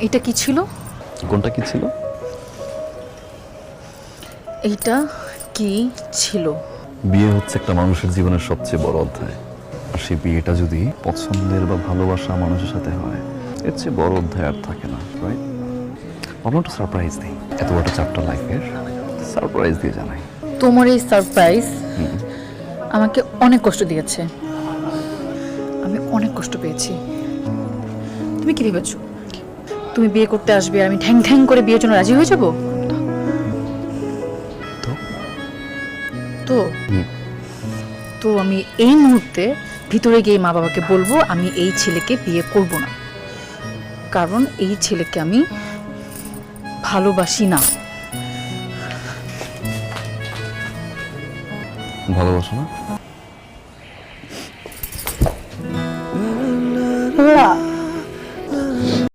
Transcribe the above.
এটা কি ছিল? কোনটা কি ছিল? এইটা কি ছিল? বিয়ে হচ্ছে একটা মানুষের জীবনের সবচেয়ে বড় অধ্যায়। আর সেই বিয়েটা যদি পছন্দের বা ভালোবাসা মানুষের সাথে হয় এর চেয়ে বড় অধ্যায় আর থাকে না রাইট ভাবলাম একটা সারপ্রাইজ দিই। এত বড় চ্যাপ্টার লাইফের সারপ্রাইজ দিয়ে জানাই। তোমার এই সারপ্রাইজ আমাকে অনেক কষ্ট দিয়েছে। আমি অনেক কষ্ট পেয়েছি। তুমি কি ভেবেছো? তুমি বিয়ে করতে আসবে আর আমি ঠ্যাং ঠ্যাং করে বিয়ের জন্য রাজি হয়ে যাব? তো? তো? আমি এই মুহূর্তে ভিতরে গিয়ে মা বাবাকে বলব আমি এই ছেলেকে বিয়ে করব না। কারণ এই ছেলেকে আমি ভালোবাসি না। ভালোবাসো না? না